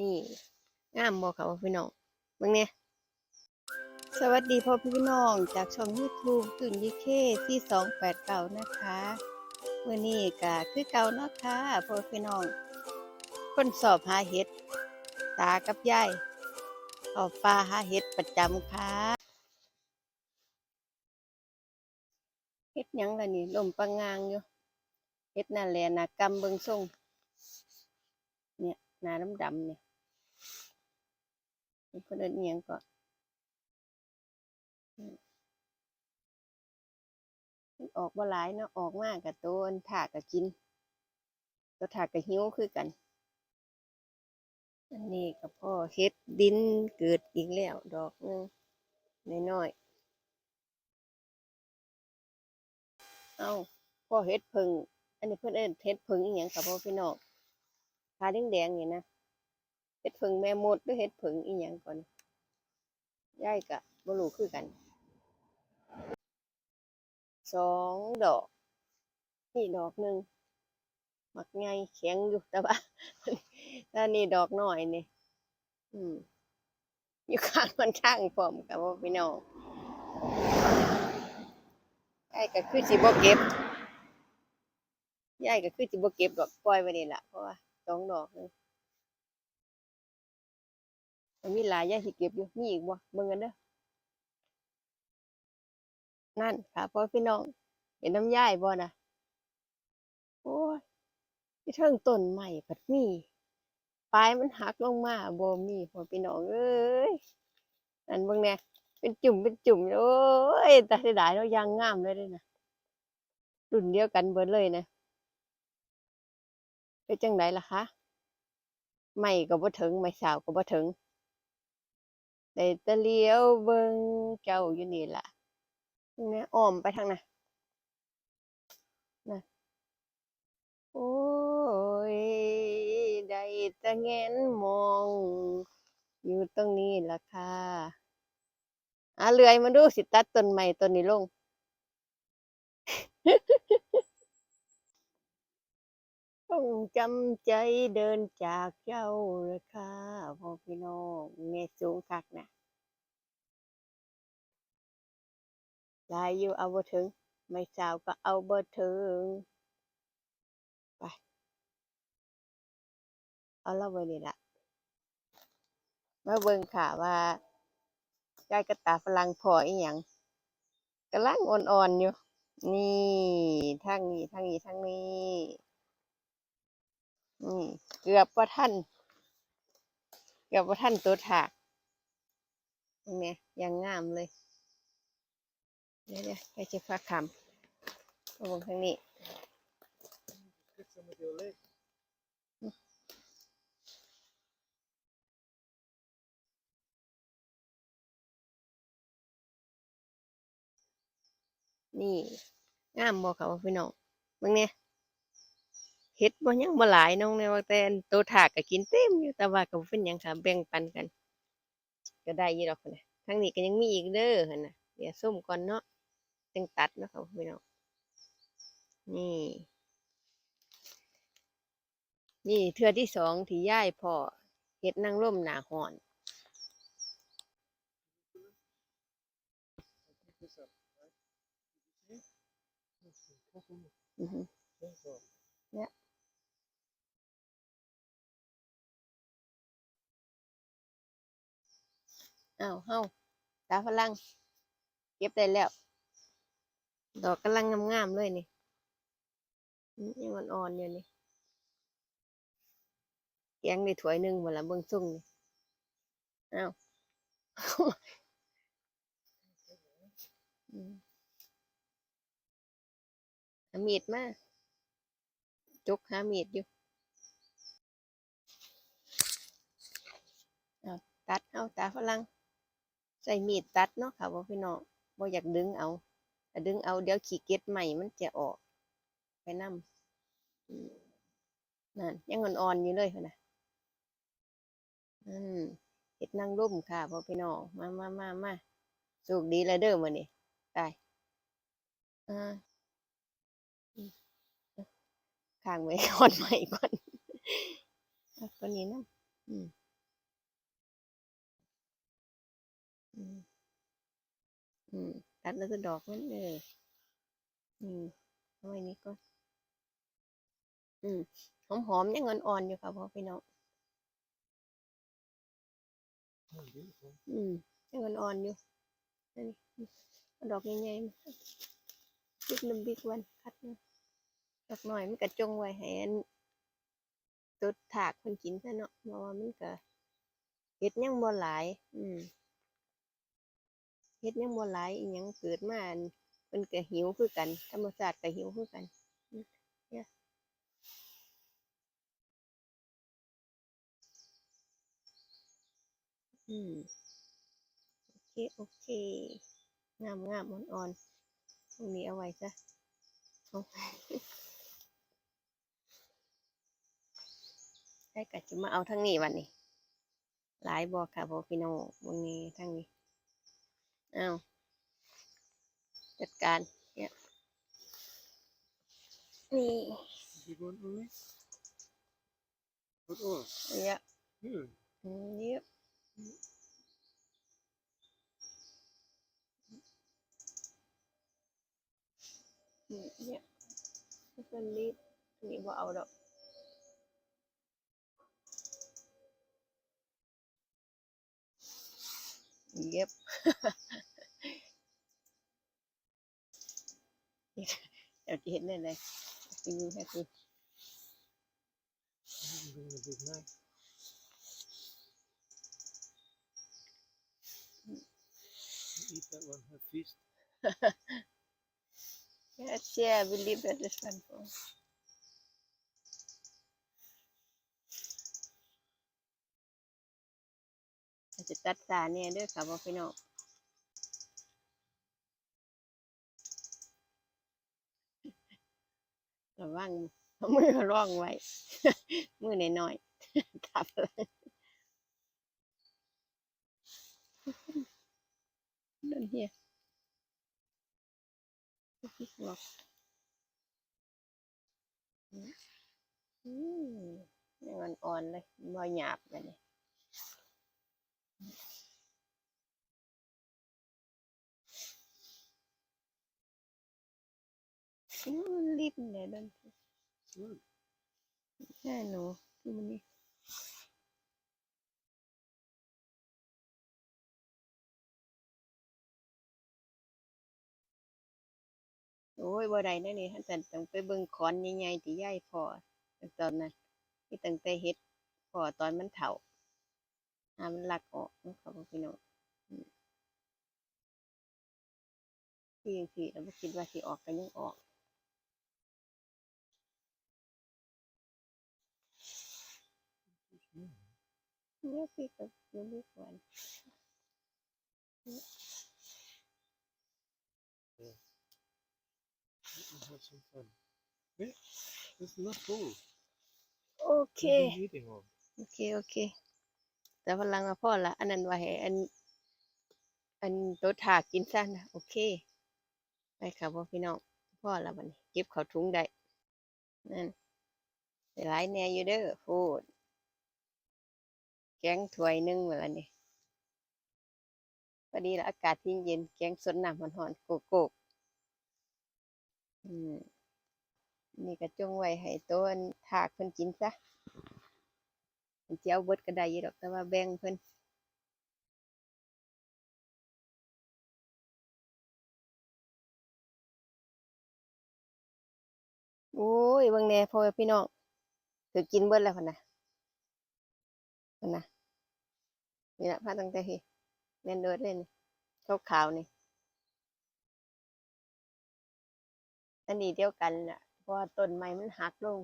นี่งามบ่ค่ะว่าพี่น้องเบิ่งเนี่ยสวัสดีพ่อพี่น้องจากช่อง YouTube ตุนยิเคที่289นะคะเมื้อนี้ก็คือเก่าเนาะค่ะพ่อพี่น้องคนสอบหาเห็ด ตากับยายออกป่าหาเห็ดประจำค่ะเฮ็ดยังล่ะนี่ลมปังงางอยู่เฮ็ดนั่นและน่ะกำเบิงส่งเนี่ยน้าดำๆเนี่ย เป็นคนเดินเอียงก็อืมมันออกบ่หลายเนาะออกมากกับตัวถากกับกินตัวถากกับหิวคือกัน อันนี้กับพ่อเฮ็ดดินเกิดอีกแล้ว ดอกนึงน้อยๆเอาพ่อเฮ็ดพึ่งอันนี้เพิ่นเอินเฮ็ดพึ่งอีหยังกับพ่อพี่น้องขาแดงๆนี่นะ ฮ็ดผึ่งแม่มดหรือเฮ็ดผึ่งอีหยังก่อนยายกะบ่รู้คือกันสองดอก นี่ดอกหนึ่งมักไงแข็งอยู่แต่ว่าถ้านี่ดอกหน้อยนี่อืมอยู่ข้างมันข้างพร้อมกับว่าพี่น้องยายก็คือสิบ่เก็บยายก็คือสิบ่เก็บดอกปล่อยไว้นี่ล่ะเพราะว่าสองดอกนึง มันมีหลายยางที่เก็บอยู่มีอีกบ่เบิ่งกันเด้อนั่นค่ะพ่อพี่น้อง เห็นน้ำย่ายบ่น่ะโอ้ยที่เทิงต้นใหม่ผัดมีปลายมันหักลงมาบ่มีพ่อพี่น้องเอ้ยนั่นเบิ่งแน่เป็นจุ่มเป็นจุ่มโอ้ยแต่เสียดายเนาะยางงามเลยด้อนะรุ่นเดียวกันเบิดเลยนะเป็นจังไดล่ะคะไม่ก็บ่ถึงไม่สาวก็บ่ถึง ได้ต่เลี้ยวเบิงเจ้าอยู่นี่ล่ะแม่อ้อมไปทางน่ะน่ะโอ้ยได้ต่แงนมอง อยู่ตรงนี้ล่ะค่ะอะเลื่อยมาดูสิตัดต้นใหม่ต้นนี้ลง ต้องจำใจเดินจากเจ้าเลยค่ะพ่อพี่น้องแม่สูงคักนะลายอยู่เอาบ่ถึง ไม่สาวก็เอาบ่ถึง ไป เอาเราไว้นี่ละมาเบิ่งค่ะว่ายายกระตาฝรั่งพออีหยังกำลังอ่อนๆอยู่ นี่ทางนี้ทางนี้ทางนี้ เกือบว่าท่าน เกือบว่าท่านตัวถากเนี่ยยังงามเลย เดี๋ยวเดี๋ยวไปเช็คฟ้าคำมาเบิ่งทางนี้นี่งามบ่ค่ะว่าพี่น้องเบิ่งเนี่ย เฮ็ดบ่ยังบ่หลายน้องเนี่ยว่าแต่อันตัวถากก็กินเต็มอยู่แต่ว่าก็บ่เป็นหยังค่ะแบ่งปันกัน ก็ได้อยู่ดอกนน่ะทางนี้ก็ยังมีอีกเด้อหั่นน่ะเดี๋ยวส้มก่อนเนาะจังตัดเนาะค่ะพี่น้องนี่นี่เทือที่สองที่ย่ายพ่อเฮ็ดนางร่มหนาร้อนอือฮึเอ้าวเฮาตาฝรั่งเก็บได้แล้ว ดอกกำลังงามๆเลยนี่มยังอ่อนๆอยู่นี่แกงได้ถ้วยหนึ่งหมดละเบิ่งซุ่งนี่อ้าวอืมเอามีดมาจกหามีดอยู่อ้าวตัดเอาตาฝรั่ง ใส่มีดตัดเนาะค่ะบ่พี่น้องบ่อยากดึงเอาดึงเอาเดี๋ยวขี้เกียจใหม่มันจะออก ไปนำนั่นยังอ่อนๆอยู่เลยนะอืมเฮ็ดนางร่มค่ะพ่อพี่น้องมามามามาโชคดีแล้วเด้อมื้อนี้ไปอ่าข้างไว้ก่อนใหม่ก่อนเอาตัวนี้นะอืม อืม อืมตัดแล้วก็ดอกมันเอออืมเอาไว้นี่ก็ อืมหอมหอมๆยังอ่อนๆอยู่ค่ะพ่อพี่น้อง Oh, beautiful. อืมยังอ่อนๆอยู่อันนี้เอาดอกใหญ่ๆมาบิ๊กน้ำบิ๊กวันคัดมาดอกหน่อยมันกระจงไว้ให้อันตุดถากคนกินซะเนาะเพราะว่ามันก็เห็ดยังบ่หลาย อืม เห็ดยังบ่หลายอีหยังเกิดมาอันมันก็หิวคือกัน ธรรมชาติก็หิวคือกันอืมเนี่ยอืมโอเคโอเค งามงามอ่อนๆตรงนี้เอาไว้ซะเอาให้กัดจะมาเอาทั้งนี้วันนี้ หลายบอกค่ะบอกพี่น้องวันนี้ทั้งนี้ เอาจัดการเนี่ยนี่ Big one only? What all? เนี่ย Here. อืมเนี่ยอืมเนี่ยเป็นรีดอันนี้บ่เอาดอก เย็บเดี๋ยวจะเห็นได้เลยไปดูให้คือ I'm bring a big knife. Eat that one, have feast. Yes, yeah, I believe that is one for. อา จะตัดตาเนี่ยด้วยค่ะบอกพี่น้องระวังมือร่องไว้ มือหน่อยๆทับนั่นเฮียพี่บอกอืมยังอ่อนๆเลยบ่หยาบเลย รีบเนี่ยดัน Good. แน่หนูดูมันนี่โอ้ยบ่ได้นะนี่ท่านแต่ต้องไปเบิ่งขอนใหญ่ๆที่ย่ายพอตอนนั้นที่ตั้งแต่เฮ็ดพอตอนมันเฒ่า หามันหลักออกนะครับพี่น้องที่จังซี่เราคิดว่าสิออกก็ยังออกเนี่ยพี่กับยูนิคอน Let me have some fun. Wait, it's not full. โอเค โอเค โอเค แต่พลังมาพ่อละอันนั้นไว้ให้อัน อันตัวถากกินซะนะโอเคไปค่ะพ่อพี่น้องพ่อละบัดนี้เก็บเขาถุงได้นั่นหลายแน่อยู่เด้อพูด แกงถ้วยนึ่งเวลานี้พอดีละอากาศที่เย็นแกงสดน้ำร้อนๆโกโก้อืมนี่ก็จงไว้ให้ตัวถากเพิ่นกินซะ เจียวเบิดก็ได้อยู่ดอกแต่ว่าแบ่งเพิ่นโอ้ยบิ่งแน่พ่อพี่น้องถือกินเบิดแล้วพุ่นน่ะพุ่นน่ะนี่ละพาตั้งแต่ที่แม่นเดิดเลยนี่ขาวๆนี่ อันนี้เดียวกันน่ะเพราะต้นไม้มันหักลง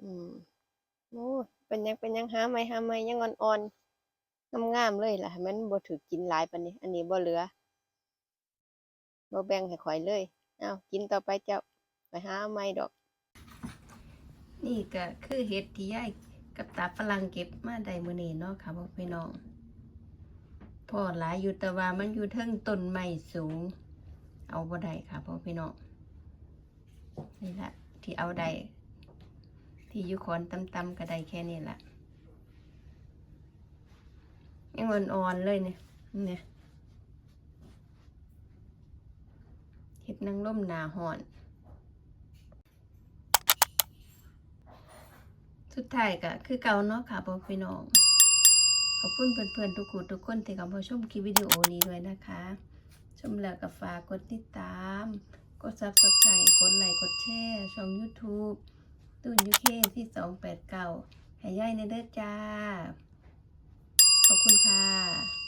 อืม โอ้เป็นยังเป็นยังหาไหมหาไหมยังอ่อนๆงามๆเลยล่ะมันบ่ถือกินหลายปานนี้ อันนี้บ่เหลือบ่แบ่งให้ข่อยเลยเอากินต่อไปเจ้าไปหาไหมดอก นี่ก็คือเห็ดที่ยายกับตาฝรั่งเก็บมาได้มื้อนี้เนาะค่ะพ่อพี่น้องพ่อหลายอยู่แต่ว่ามันอยู่เทิงต้นไม้สูง เอาบ่ได้ค่ะพ่อพี่น้องนี่แหละที่เอาได้ ที่อยู่ขอนตำๆก็ได้แค่นี้แหละยังอ่อนๆเลยเนี่ยเนี่ยเห็ดนางร่มหนาหอนสุดท้ายก็คือเก่าเนาะค่ะพ่อพี่น้อง ขอบคุณเพื่อนๆทุกคนทุกคนที่กำลังชมคลิปวิดีโอนี้ด้วยนะคะ ชมแล้วก็ฝากกดติดตาม กด subscribe กดไลค์กดแชร์ช่อง YouTube ตูนยูเคที่289ให้ย่ายในเด้อจ้า ขอบคุณค่ะ